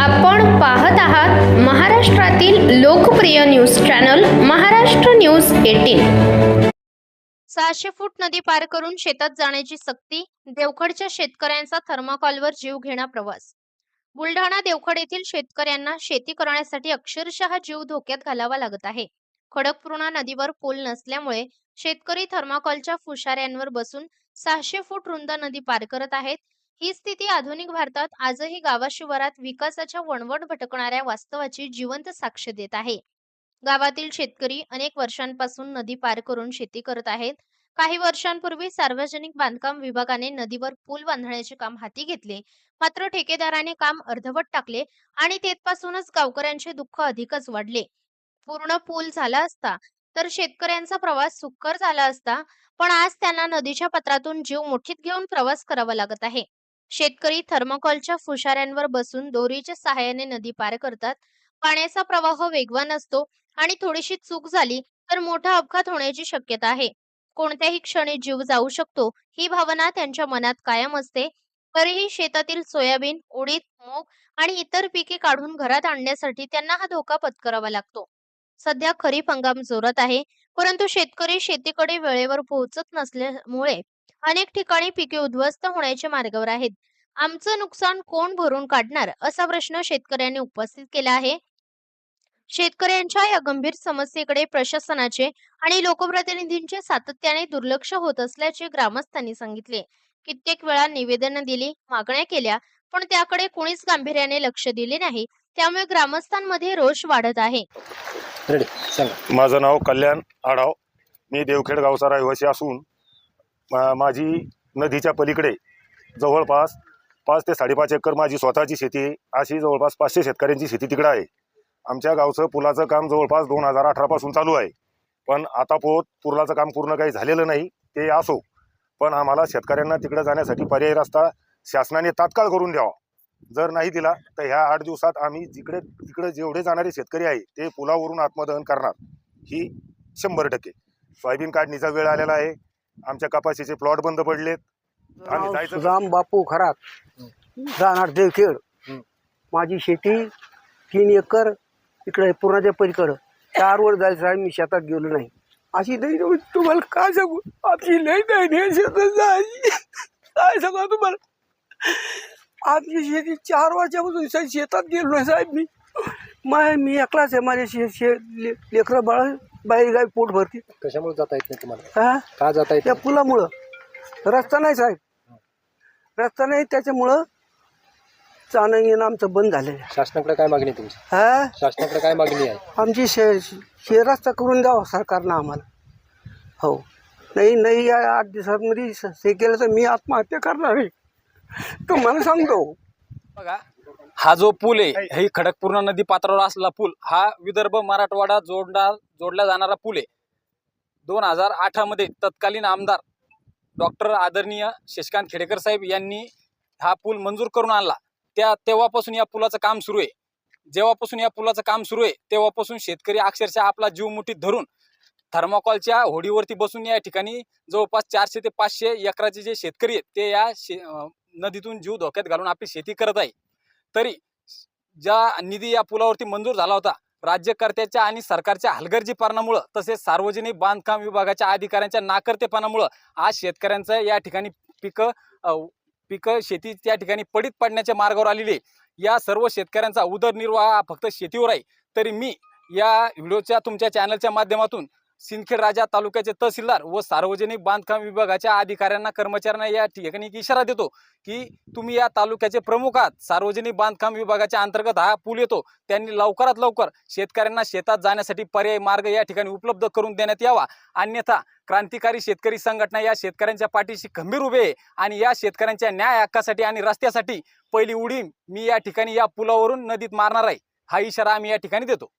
आपण पाहत आहात महाराष्ट्रातील लोकप्रिय news channel Maharashtra news eighteen. सहाशे फूट नदी पार करून शेतात जाण्याची सक्ती देवखडच्या शेतकऱ्यांचा थर्माकॉलवर जीव घेणा प्रवास. बुलढाणा देवखड येथील शेतकऱ्यांना शेती करण्यासाठी अक्षरशः जीव धोक्यात घालावा लागत आहे. खडकपूर्णा नदीवर पूल नसल्यामुळे शेतकरी थर्माकॉलच्या फुशाऱ्यांवर बसून सहाशे फूट रुंद नदी पार करत आहेत. ही स्थिती आधुनिक भारतात आजही गावाशिवारात विकासाच्या वणवण भटकणाऱ्या वास्तवाची जिवंत साक्ष देत आहे. गावातील शेतकरी अनेक वर्षांपासून नदी पार करून शेती करत आहेत. काही वर्षांपूर्वी सार्वजनिक बांधकाम विभागाने नदीवर पूल बांधण्याचे काम हाती घेतले. मात्र ठेकेदाराने काम अर्धवट टाकले आणि तेथपासूनच गावकऱ्यांचे दुःख अधिकच वाढले. पूर्ण पूल झाला असता तर शेतकऱ्यांचा प्रवास सुकर झाला असता पण आज त्यांना नदीच्या पत्रातून जीव मुठीत घेऊन प्रवास करावा लागत आहे. शेतकरी थर्माकॉलच्या फुशाऱ्यांवर बसून दोरीच्या सहाय्याने नदी पार करतात. पाण्याचा प्रवाह वेगवान असतो आणि थोडीशी चूक झाली तर मोठा अपघात होण्याची शक्यता आहे. कोणत्याही क्षणी जीव जाऊ शकतो ही भावना त्यांच्या मनात कायम असते. तरीही शेतातील सोयाबीन उडीद मूग आणि इतर पिके काढून घरात आणण्यासाठी त्यांना हा धोका पत्करावा लागतो. सध्या खरीप हंगाम जोरात आहे परंतु शेतकरी शेतीकडे वेळेवर पोहोचत नसल्यामुळे अनेक ठिकाणी पिके उद्ध्वस्त होण्याच्या मार्गावर आहेत. आमचं नुकसान कोण भरून काढणार? असा प्रश्न शेतकऱ्यांनी उपस्थित केला आहे. शेतकऱ्यांच्या या गंभीर समस्येकडे प्रशासनाचे आणि लोकप्रतिनिधींचे सातत्याने दुर्लक्ष होत असल्याचे ग्रामस्थांनी सांगितले. कित्येक वेळा निवेदनं दिली मागण्या केल्या पण त्याकडे कोणीच गांभीर्याने लक्ष दिले नाही. त्यामुळे ग्रामस्थांमध्ये रोष वाढत आहे. रेडी सांगा. माझं नाव कल्याण आढाव. मी देवखेड गावचा रहिवासी असून माझी नदीच्या पलीकडे जवळपास पाच ते साडेपाच एकर माझी स्वतःची शेती अशी जवळपास पाचशे शेतकऱ्यांची शेती तिकडं आहे. आमच्या गावचं पुलाचं काम जवळपास दोन हजार अठरापासून चालू आहे. पण आता पोत पुलाचं काम पूर्ण काही झालेलं नाही ते असो. पण आम्हाला शेतकऱ्यांना तिकडं जाण्यासाठी पर्यायी रस्ता शासनाने तात्काळ करून द्यावा. जर नाही दिला तर ह्या आठ दिवसात आम्ही जिकडे तिकडे जेवढे जाणारे शेतकरी आहे ते पुलावरून आत्मदहन करणार. ही शंभर टक्के. सोयाबीन काढणीचा वेळ आलेला आहे. आमच्या कपाशीचे प्लॉट बंद पडलेत. आम्ही नाव जायचं सुदाम बापू खरात राहणार देवखेड. हं. माझी शेती तीन एकर इकडे पूर्णाच्या पलीकडं. चार वर जायचं आहे मी शेतात गेलो नाही. अशी नाही ना, तुम्हाला काय सांगू? आमची लई नाही नाही शेतात जायची. काय सांगा तुम्हाला? आमची शेती चार वर्षापासून शेतात गेलो नाही साहेब मी. माय मी एकलाच आहे माझे शे शे ले- लेकरं बाळ बाहेर गावी पोट भरते कशामुळे जाता येत नाही तुम्हाला? हा? का जाता येत त्या पुलामुळं. रस्ता नाही साहेब. रस्ता नाही त्याच्यामुळं जाणं येणं आमचं बंद झालेलं आहे? शासनाकडे काय मागणी आहे तुमची? हा? शासनाकडे काय मागणी आहे? आमची शे शे रस्ता करून द्यावा सरकारनं आम्हाला. हो. नाही नाही या आठ दिवसांमध्ये स- हे केलं तर मी आत्महत्या करणार आहे. तुम्हाला सांगतो. बघा हा जो पूल आहे ही खडकपूर्णा नदी पात्रावर असलेला पूल हा विदर्भ मराठवाडा जोडणार जोडला जाणारा पूल आहे. दोन हजार अठरामध्ये तत्कालीन आमदार डॉक्टर आदरणीय शशिकांत खेडेकर साहेब यांनी हा पूल मंजूर करून आणला. त्या तेव्हापासून या पुलाचं काम सुरू आहे. जेव्हापासून या पुलाचं काम सुरू आहे तेव्हापासून शेतकरी अक्षरशः आपला जीव मुठीत धरून थर्माकॉलच्या होडीवरती बसून या ठिकाणी जवळपास चारशे ते पाचशे एकराचे जे शेतकरी आहेत ते या शे नदीतून जीव धोक्यात घालून आपली शेती करत आहे. तरी ज्या निधी या पुलावरती मंजूर झाला होता राज्यकर्त्याच्या आणि सरकारच्या हलगर्जीपणामुळं तसेच सार्वजनिक बांधकाम विभागाच्या अधिकाऱ्यांच्या नाकर्तेपणामुळं आज शेतकऱ्यांचं या ठिकाणी पिकं पिकं शेती त्या ठिकाणी पडीत पडण्याच्या मार्गावर आलेली या सर्व शेतकऱ्यांचा उदरनिर्वाह हा फक्त शेतीवर आहे. तरी मी या व्हिडिओच्या तुमच्या चॅनलच्या माध्यमातून सिंदखेड राजा तालुक्याचे तहसीलदार व सार्वजनिक बांधकाम विभागाच्या अधिकाऱ्यांना कर्मचाऱ्यांना या ठिकाणी इशारा देतो की तुम्ही या तालुक्याचे प्रमुख आहात. सार्वजनिक बांधकाम विभागाच्या अंतर्गत हा पूल येतो. त्यांनी लवकरात लवकर शेतकऱ्यांना शेतात जाण्यासाठी पर्यायी मार्ग या ठिकाणी उपलब्ध करून देण्यात यावा. अन्यथा क्रांतिकारी शेतकरी संघटना या शेतकऱ्यांच्या पाठीशी खंबीर उभे आहे आणि या शेतकऱ्यांच्या न्याय हक्कासाठी आणि रस्त्यासाठी पहिली उडी मी या ठिकाणी या पुलावरून नदीत मारणार आहे. हा इशारा आम्ही या ठिकाणी देतो.